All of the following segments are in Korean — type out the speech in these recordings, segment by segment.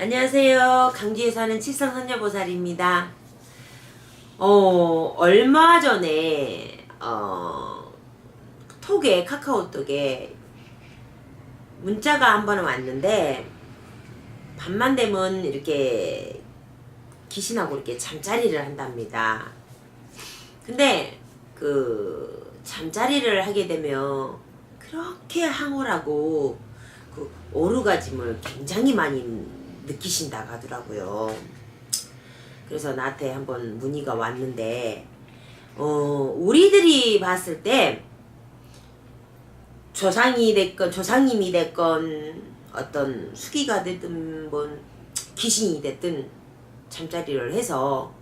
안녕하세요. 강주에 사는 칠성 선녀보살입니다. 어, 얼마 전에, 어, 톡에, 카카오톡에 문자가 한 번 왔는데, 밤만 되면 이렇게 귀신하고 이렇게 잠자리를 한답니다. 근데, 그, 잠자리를 하게 되면 그렇게 황홀하고, 그, 오르가즘을 굉장히 많이 느끼신다고 하더라고요. 그래서 나한테 한번 문의가 왔는데, 어, 우리들이 봤을 때, 조상이 됐건, 조상님이 됐건, 어떤 수기가 됐든, 뭔, 귀신이 됐든, 잠자리를 해서,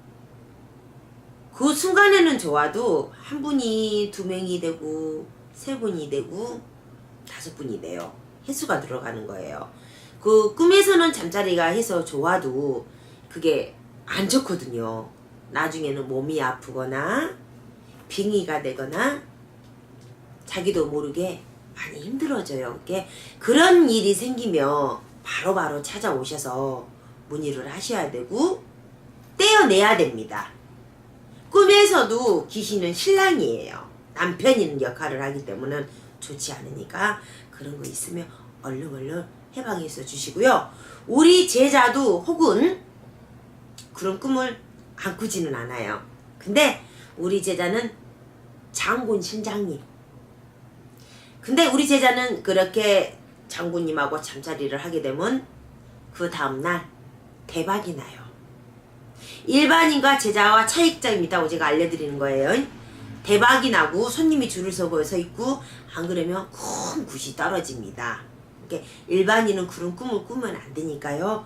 그 순간에는 좋아도, 한 분이 두 명이 되고, 세 분이 되고, 다섯 분이 돼요. 횟수가 들어가는 거예요. 그 꿈에서는 잠자리가 해서 좋아도 그게 안 좋거든요. 나중에는 몸이 아프거나 빙의가 되거나 자기도 모르게 많이 힘들어져요. 그게 그런 일이 생기면 바로바로 찾아오셔서 문의를 하셔야 되고 떼어내야 됩니다. 꿈에서도 귀신은 신랑이에요. 남편인 역할을 하기 때문에 좋지 않으니까 그런 거 있으면 얼른 얼른 해방해서 주시고요. 우리 제자도 혹은 그런 꿈을 안 꾸지는 않아요. 근데 우리 제자는 장군 신장님. 근데 우리 제자는 그렇게 장군님하고 잠자리를 하게 되면 그 다음날 대박이 나요. 일반인과 제자와 차이점이 있다고 제가 알려드리는 거예요. 대박이 나고 손님이 줄을 서고 서 있고 안 그러면 큰 굿이 떨어집니다. 일반인은 그런 꿈을 꾸면 안 되니까요.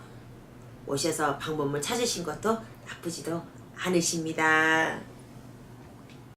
오셔서 방법을 찾으신 것도 나쁘지도 않으십니다.